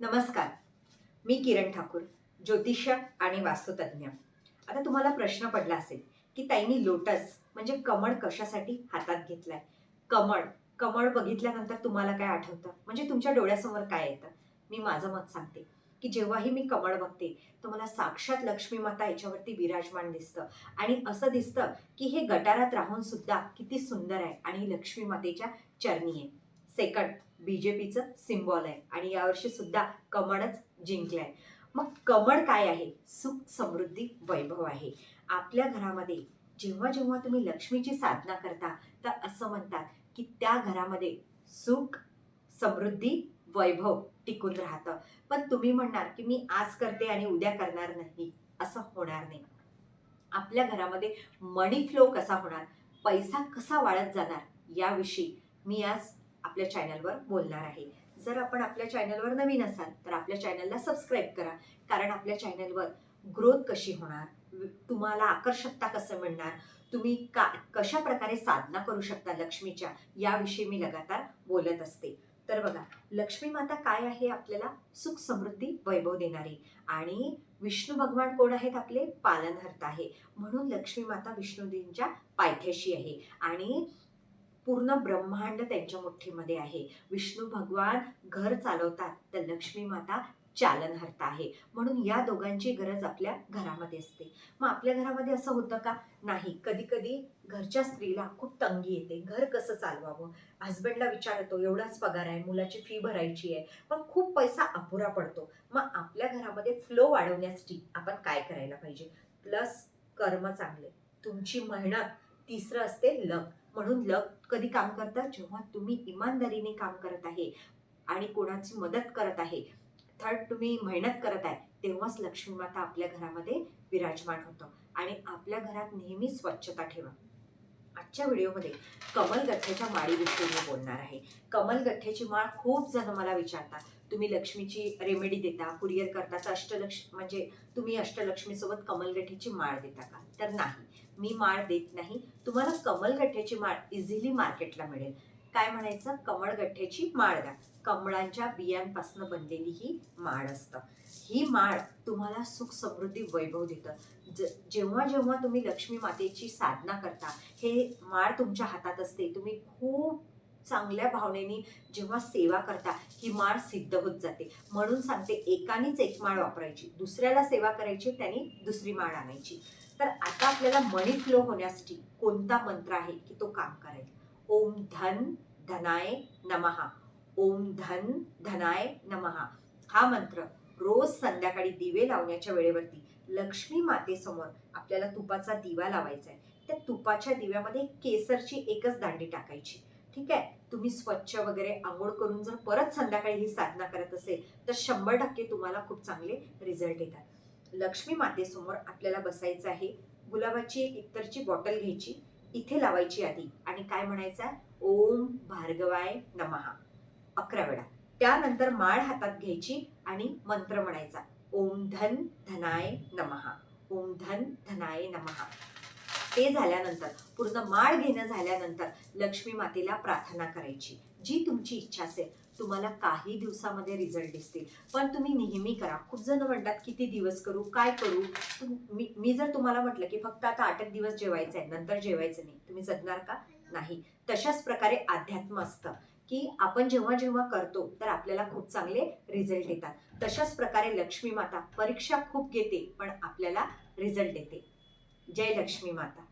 नमस्कार. मी किरण ठाकूर ज्योतिष आणि वास्तुतज्ञ. आता तुम्हाला प्रश्न पडला असेल की ताईंनी लोटस म्हणजे कमळ कशासाठी हातात घेतलाय? कमळ कमळ बघितल्यानंतर तुम्हाला काय आठवतं? म्हणजे तुमच्या डोळ्यासमोर काय येतं? मी माझं मत सांगते की जेव्हाही मी कमळ बघते तर मला साक्षात लक्ष्मी माता याच्यावरती विराजमान दिसतं. आणि असं दिसतं की हे गटारात राहून सुद्धा किती सुंदर आहे आणि लक्ष्मी मातेच्या चरणी आहे. सेकंड बी जे पीचं सिम्बॉल आहे. आणि यावर्षी सुद्धा कमळच जिंकलंय. मग कमळ काय आहे? सुख समृद्धी वैभव आहे. आपल्या घरामध्ये जेव्हा जेव्हा तुम्ही लक्ष्मीची साधना करता तर असं म्हणतात की त्या घरामध्ये सुख समृद्धी वैभव टिकून राहतं. पण तुम्ही म्हणणार की मी आज करते आणि उद्या करणार नाही असं होणार नाही. आपल्या घरामध्ये मनी फ्लो कसा होणार? पैसा कसा वाढत जाणार? याविषयी मी आज आपल्या चॅनलवर बोलणार आहे. जर आपण आपल्या चॅनलवर नवीन असाल तर आपल्या चॅनलला सबस्क्राईब करा. कारण आपल्या चॅनलवर ग्रोथ कशी होणार तुम्हाला आकर्षकता कसं मिळणार तुम्ही का कशा प्रकारे साधना करू शकता लक्ष्मीच्या याविषयी मी लगातार बोलत असते. तर बघा लक्ष्मी माता काय आहे आपल्याला? सुख समृद्धी वैभव देणारी. आणि विष्णू भगवान कोण आहेत आपले? पालनहर्ता आहे. म्हणून लक्ष्मी माता विष्णूजींच्या पायथ्याशी आहे. आणि पूर्ण ब्रह्मांड त्यांच्या मुठ्ठीमध्ये आहे. विष्णू भगवान घर चालवतात. तर लक्ष्मी माता चालनहर्ता आहे. म्हणून या दोघांची गरज आपल्या घरामध्ये असते. मग आपल्या घरामध्ये असं होतं का? नाही. कधी कधी घरच्या स्त्रीला खूप तंगी येते. घर कसं चालवावं? हस्बंडला विचार येतो एवढाच पगार आहे मुलाची फी भरायची आहे. पण खूप पैसा अपुरा पडतो. मग आपल्या घरामध्ये फ्लो वाढवण्यासाठी आपण काय करायला पाहिजे? प्लस कर्म चांगले. तुमची मेहनत तिसरं असते लक म्हणून लक कधी काम करतात जेव्हा तुम्ही इमानदारीने काम करत आहे आणि कोणाची मदत करत आहे थर्ड तुम्ही मेहनत करत आहे तेव्हाच लक्ष्मी माता आपल्या घरामध्ये विराजमान होतं. आणि आपल्या घरात नेहमी स्वच्छता ठेवा. आजच्या व्हिडिओमध्ये कमलगठ्ठ्याच्या माळीविषयी मी बोलणार आहे. कमलगठ्ठ्याची माळ खूप जण मला विचारतात तुम्ही लक्ष्मीची रेमेडी देता कुरिअर करता तर अष्टलक्ष म्हणजे तुम्ही अष्टलक्ष्मीसोबत कमलगठ्ठ्याची माळ देता का? तर नाही मी माळ देत नाही. तुम्हाला कमलगठ्ठ्याची माळ इझिली मार्केटला मिळेल. काय म्हणायचं? कमळगठ्ठ्याची माळ द्या कमळांच्या बियांपासून बनलेली ही माळ असतं. ही माळ तुम्हाला सुख समृद्धी वैभव देतं. ज जेव्हा जेव्हा तुम्ही लक्ष्मी मातेची साधना करता हे माळ तुमच्या हातात असते. तुम्ही खूप चांगल्या भावनेने जेव्हा सेवा करता ही माळ सिद्ध होत जाते. म्हणून सांगते एकानेच एक माळ वापरायची. दुसऱ्याला सेवा करायची त्यांनी दुसरी माळ आणायची. तर आता आपल्याला मनी फ्लो होण्यासाठी कोणता मंत्र आहे की तो काम करेल ओम धन धनाय नमहा ओम धन धनाय नमहा हा मंत्र रोज संध्याकाळी दिवे लावण्याच्या वेळेवरती लक्ष्मी मातेसमोर आपल्याला तुपाचा दिवा लावायचा आहे. त्या तुपाच्या दिव्यामध्ये केसरची एकच दांडी टाकायची. ठीक आहे? तुम्ही स्वच्छ वगैरे आंघोळ करून जर परत संध्याकाळी ही साधना करत असेल तर शंभर टक्के तुम्हाला खूप चांगले रिझल्ट येतात. लक्ष्मी मातेसमोर आपल्याला बसायचं आहे. गुलाबाची एक इतरची बॉटल घ्यायची. इथे लावायची आधी. आणि काय म्हणायचा? ओम भार्गवाय नमहा अकरा वेळा. त्यानंतर माळ हातात घ्यायची आणि मंत्र म्हणायचा. ओम धन धनाय नमहा ओम धन धनाय नमहा ते झाल्यानंतर पूर्ण माळ घेणं झाल्यानंतर लक्ष्मी मातेला प्रार्थना करायची. जी तुमची इच्छा असेल तुम्हाला काही दिवसामध्ये रिझल्ट दिसतील. पण तुम्ही नेहमी करा. खूप जण म्हणतात किती दिवस करू? काय करू? तुम- मी मी जर तुम्हाला म्हटलं की फक्त आता आठ एक दिवस जेवायचं आहे नंतर जेवायचं नाही. तुम्ही जगणार का? नाही. तशाच प्रकारे अध्यात्म असतं की आपण जेव्हा जेव्हा करतो तर आपल्याला खूप चांगले रिझल्ट येतात. तशाच प्रकारे लक्ष्मी माता परीक्षा खूप घेते पण आपल्याला रिझल्ट देते. जय लक्ष्मी माता.